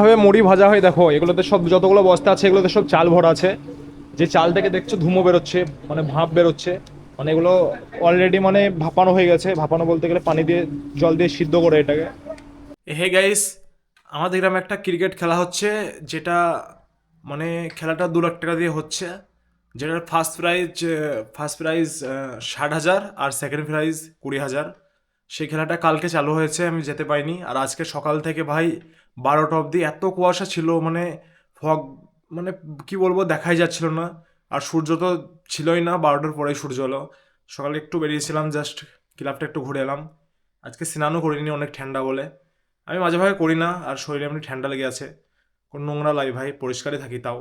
ভাবে মুড়ি ভাজা হয়, দেখো, এগুলোতে সব যতগুলো বস্তা আছে, এগুলোতে সব চাল ভরা আছে। যে চাল থেকে দেখছ, ধুমো বেরোচ্ছে মানে ভাপ বেরোচ্ছে। মানে এগুলো অলরেডি মানে ভাপানো হয়ে গেছে। ভাপানো বলতে গেলে পানি দিয়ে, জল দিয়ে সিদ্ধ করে এটাকে। হে গাইস আমাদের গ্রামে একটা ক্রিকেট খেলা হচ্ছে, যেটা মানে খেলাটা দু লাখ টাকা দিয়ে হচ্ছে। যেটার ফার্স্ট প্রাইজ ফার্স্ট প্রাইজ ষাট হাজার আর সেকেন্ড প্রাইজ কুড়ি হাজার। সেই খেলাটা কালকে চালু হয়েছে, আমি যেতে পারিনি। আর আজকে সকাল থেকে ভাই বারোটা অবধি এত কুয়াশা ছিল মানে ফগ মানে কি বলব, দেখাই যাচ্ছিল না। আর সূর্য তো ছিলই না, বারোটার পরেই সূর্য হলো সকালে একটু বেরিয়েছিলাম জাস্ট ক্লাবটা একটু ঘুরে এলাম। আজকে স্নানও করিনি অনেক ঠান্ডা বলে। আমি মাঝে ভাগে করি না, আর শরীরে এমনি ঠান্ডা লেগে আছে। কোনো নোংরা লাই ভাই, পরিষ্কারই থাকি তাও।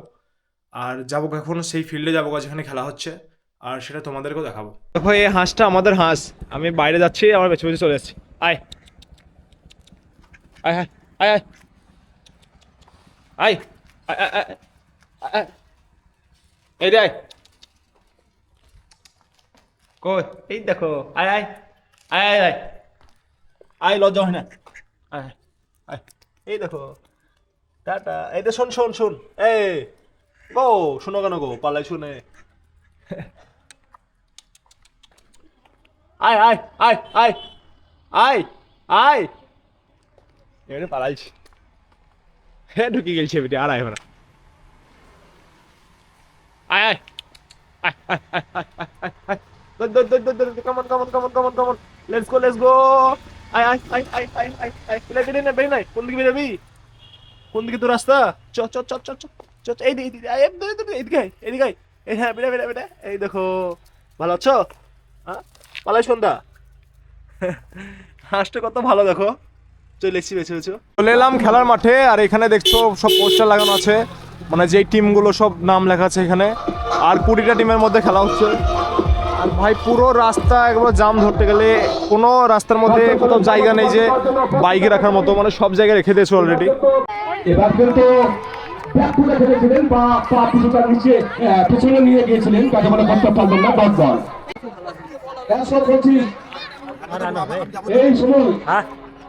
আর যাব এখন সেই ফিল্ডে যাব যেখানে খেলা হচ্ছে। আর সেটা তোমাদেরকেও দেখাবো। দেখো, এই হাঁসটা আমাদের হাঁস। আমি বাইরে যাচ্ছি, আমার পেছনে চলে যাচ্ছি। আয়। আয় আয় আয় আয়। আয় এই রে কই? এই দেখো, আয় আয়। আয় আয় আয়। আয়, লজ্জা হয় না। আয় আয়। এই দেখো। টাটা। এই দে শোন শোন শোন। এই, গো, শোনো কেন গো? পালাই শুনে। আয় আয় আয় আয়। আয় আয়। এবারে পালাইছি। হ্যাঁ ঢুকে গেছে বেটি আর আয় তো রাস্তা চ চ চ চ চ চ এদিকে এই হ্যাঁ এই দেখো ভালো আছো হ্যাঁ কত ভালো দেখো চলে এসছি বেছে বেছে চলে এলাম খেলার মাঠে আর এখানে দেখছ সব পোস্টার লাগানো আছে। মানে যেই টিমগুলো সব নাম লেখা আছে এখানে। আর কুড়িটা টিমের মধ্যে খেলা হচ্ছে। আর ভাই পুরো রাস্তা একবার জাম ধরতে গেলে কোনো রাস্তার মধ্যে কোথাও জায়গা নেই যে বাইকে রাখার মতো। মানে সব জায়গায় রেখে দিয়েছে অলরেডি এবার কিন্তু বা পা নিচে নিয়ে গিয়েছিলেন তাকে করতে না বলছি এই শুনুন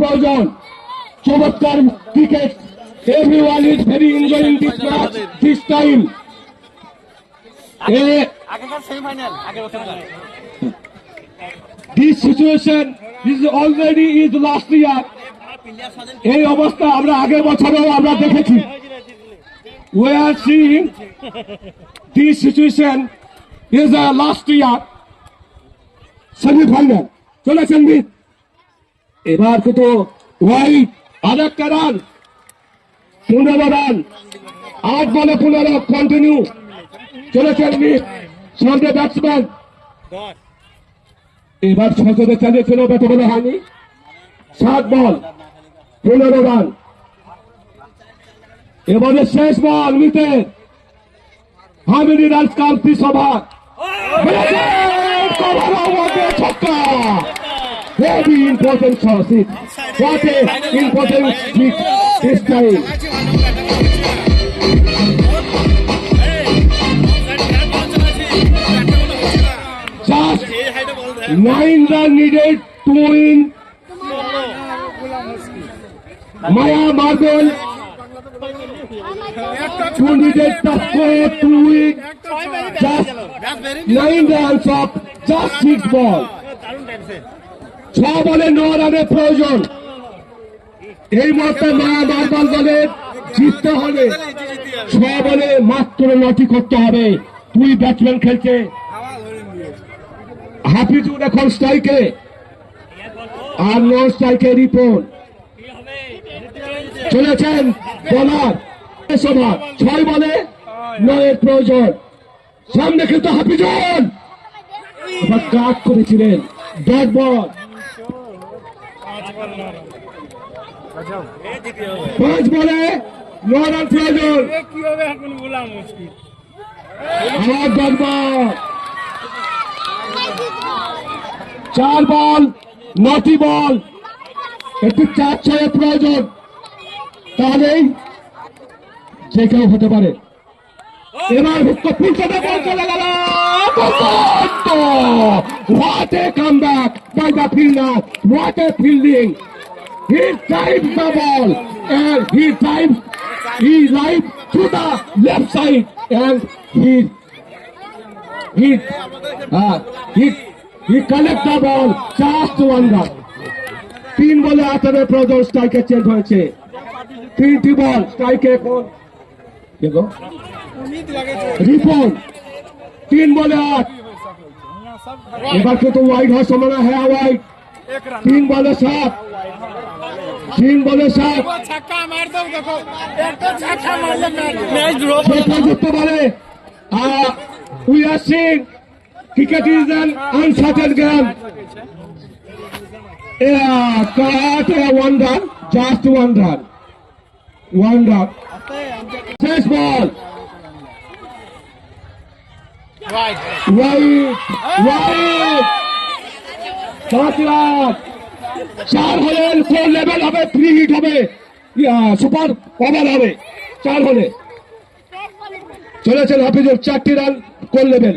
প্রয়োজন। চমৎকার cricket. Everyone is very enjoying this match this time this situation is already is last year এই অবস্থা আমরা আগের বছরেও আমরা দেখেছি। We are seeing this situation is a last year. Semifinal চলেছেন মিত এবার কিন্তু হোয়াইট আরেকটা রান পনেরো রান আট বলে পনেরো কন্টিনিউ চলেছেন মিত সঙ্গে ব্যাটসম্যান এবার সচরে চালিয়েছিল ব্যাটে বলে হয়নি। সাত বল, পনেরো রান। এবারে শেষ আর্মিতে হামিনী রাজকান্তি সভা ছক্কা very important seat what a important seat this time ছ বলে প্রয়োজন এই মুহূর্তে মায়া মার্বাল বলে জিততে হবে। ছ বলে মাত্র নটি করতে হবে। দুই ব্যাটসম্যান খেলছে হাফিজুর এখন স্ট্রাইকে আর নন স্ট্রাইকে রিপোর্ট চলেছেন। বলার ছয় বলে নয়ের প্রয়োজন। সামনে কিন্তু হাফিজুল। এবার কাট করেছিলেন ডট বল। পাঁচ বলে প্রয়োজন। আমার বল। চার বল, নটি বল। একটু চার ছয়ের প্রয়োজন। তাহলেই যে কেউ fielding he time the ball he time he life to the left side and he he he collect ball just one তিন বলে আটারের প্রদর্শ স্ট্রাইকে চেঞ্জ হয়েছে। তিনটি বল, স্ট্রাইকে? রিপন। তিন বলে আট। এবার কিন্তু ওয়াইড হওয়ার সম্ভাবনা হ্যাঁ ওয়াইড তিন বলে সাত। তিন বলে সাত। করতে পারে we are sing cricket is an uncertain game cut one run just one run one run শেষ বল রাইট রাইট রাইট সাত রান চার হলে ফোর লেভেল হবে থ্রি হিট হবে। সুপার ওভার হবে। চার হলে। চলেছেন হাফিজুর চারটি রান কোল লেভেল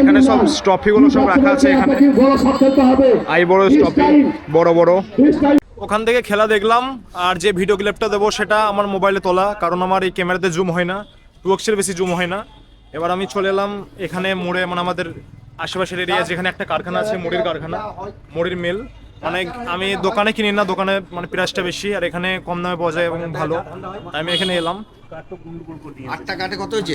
এখানে সব ট্রফিগুলো সব রাখা আছে এখানে। আই বড় স্ট্রফি ট্রফি বড় বড়। ওখান থেকে খেলা দেখলাম, আর যে ভিডিও ক্লিপটা দেবো সেটা আমার মোবাইলে তোলা, কারণ আমার এই ক্যামেরাতে জুম হয় না টু এক্সের বেশি জুম হয় না। এবার আমি চলে এলাম এখানে মোড়ে মানে আমাদের আশেপাশের এরিয়া যেখানে একটা কারখানা আছে, মুড়ির কারখানা, মুড়ির মিল মানে আমি দোকানে কিনি না দোকানে মানে প্রাইসটা বেশি আর এখানে কম দামে পাওয়া যায় এবং ভালো। তাই আমি এখানে এলাম। আটটা কাটে কত হয়েছে?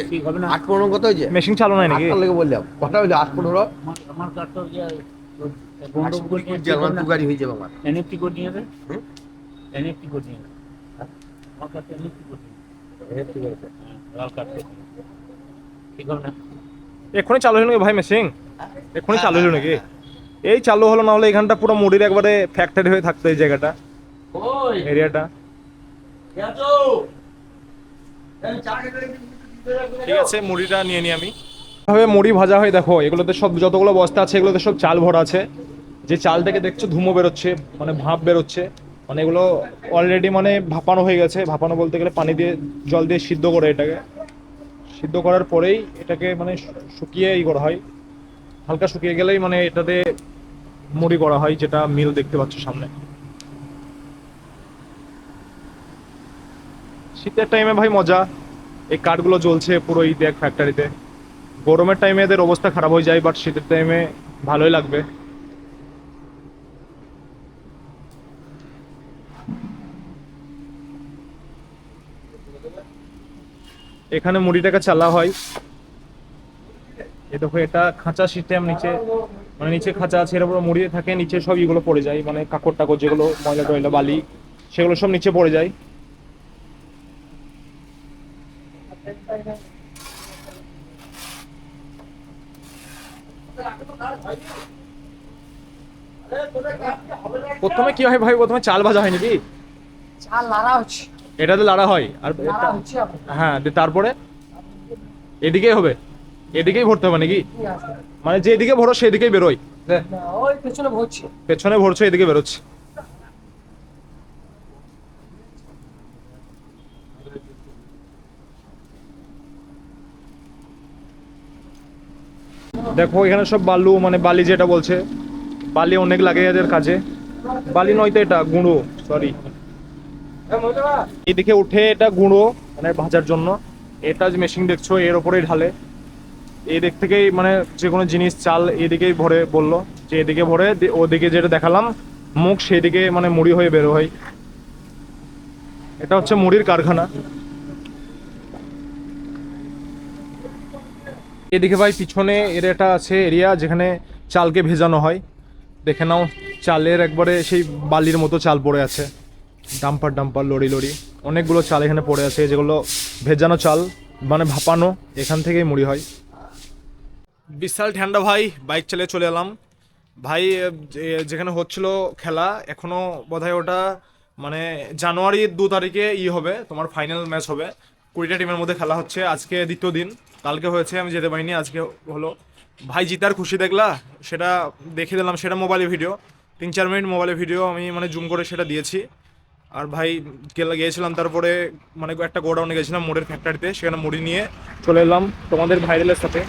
আট পনেরো কত হয়েছে? মেশিন চালু নাই নাকি? লেগে বললাম। কটা হইল আট পনেরো? আমার গাড়ি হয়ে যাবে আমার এনএফটি কোড নিয়ে এনএফটি কোড নিয়ে আমার কাছে এনএফটি কোড নিয়ে দে। লাল কার্ড ঠিক হবে না এক্ষুনি চালু হলো নাকি ভাই মেশিন এক্ষুনি চালু হলো নাকি? এই চালু হলো না হলে এখানটা পুরো মুড়ির একবারে ফ্যাক্টরি হয়ে থাকতো এই জায়গাটা। এরিয়াটা। ঠিক আছে মুড়িটা নিয়ে নিই আমি। ভাবে মুড়ি ভাজা হয় দেখো এগুলোতে সব যতগুলো বস্তা আছে এগুলোতে সব চাল ভরা আছে। যে চাল থেকে দেখছ ধুমো বেরোচ্ছে মানে ভাপ বেরোচ্ছে। মানে এগুলো অলরেডি মানে ভাপানো হয়ে গেছে। ভাপানো বলতে গেলে পানি দিয়ে জল দিয়ে সিদ্ধ করে এটাকে। সিদ্ধ করার পরেই এটাকে মানে শুকিয়ে ই করা হয়। হালকা শুকিয়ে গেলেই মানে এটাতে মুড়ি করা হয়, যেটা মিল দেখতে পাচ্ছ সামনে। শীতের টাইমে ভাই মজা। এই কাঠগুলো জ্বলছে পুরো এই দেখ ফ্যাক্টরিতে গরমের টাইমে এদের অবস্থা খারাপ হয়ে যায় বাট শীতের টাইমে ভালোই লাগবে। এখানে মুড়িটাকে চালা হয়। এ দেখো এটা খাঁচা সিস্টেম নিচে মানে নিচে খাঁচা আছে এর উপরে মুড়িয়ে থাকে নিচে সব এগুলো পড়ে যায় মানে কাকড় টাকড় যেগুলো ময়লা টয়লা বালি সেগুলো সব নিচে পড়ে যায়। প্রথমে কি হয় ভাই? প্রথমে চাল ভাজা হয় নাকি? চাল নাড়া হচ্ছে। এটাতে লাড়া হয়। আর। হ্যাঁ তারপরে? এদিকেই হবে? এদিকেই ভরতে হবে নাকি? মানে যেদিকে ভরো সেদিকেই বেরোয় পেছনে ভরছি। পেছনে ভরছো এদিকে বেরোচ্ছে। দেখো এখানে সব বালু মানে বালি যেটা বলছে বালি অনেক লাগে এদের কাজে। বালি নয় তো এটা গুঁড়ো সরি এদিকে উঠে এটা গুঁড়ো মানে ভাজার জন্য। এটা যে মেশিন দেখছ এর ওপরেই ঢালে। এই দিক থেকেই মানে যে কোনো জিনিস, চাল এদিকেই ভরে বলল। যে এদিকে ভরে ওদিকে যেটা দেখালাম, মুখ সেদিকে মানে মুড়ি হয়ে বেরো হয়। এটা হচ্ছে মুড়ির কারখানা। এদিকে ভাই পিছনে এর একটা আছে এরিয়া যেখানে চালকে ভেজানো হয়। দেখে নাও, চালের একবারে সেই বালির মতো চাল পড়ে আছে। Dumper dumper, lorry lorry. অনেকগুলো চাল এখানে পড়ে আছে, যেগুলো ভেজানো চাল মানে ভাপানো, এখান থেকেই মুড়ি হয়। বিশাল ঠান্ডা ভাই, বাইক চালিয়ে চলে এলাম। ভাই যেখানে হচ্ছিল খেলা, এখনও বোধহয় ওটা মানে জানুয়ারির দু তারিখে ই হবে, তোমার ফাইনাল ম্যাচ হবে। কুড়িটা টিমের মধ্যে খেলা হচ্ছে, আজকে দ্বিতীয় দিন। কালকে হয়েছে, আমি যেতে পারিনি, আজকে হলো। ভাই, জিতার খুশি দেখলা? সেটা দেখিয়ে দিলাম, সেটা মোবাইলে ভিডিও তিন, চার মিনিট মোবাইলে ভিডিও আমি মানে জুম করে সেটা দিয়েছি। আর ভাই গিয়েছিলাম তারপরে মানে একটা গোডাউনে গেছিলাম মোড়ের ফ্যাক্টরিতে সেখানে মুড়ি নিয়ে চলে এলাম তোমাদের ভাইরালের সাথে।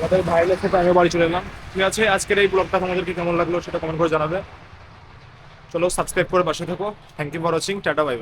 আমাদের ভাইরালের সাথে আমিও বাড়ি চলে এলাম। ঠিক আছে, আজকের এই ব্লগটা তোমাদেরকে কেমন লাগল সেটা কমেন্ট করে জানাবে। চলো সাবস্ক্রাইব করে পাশে থাকো। Thank you for watching tata bye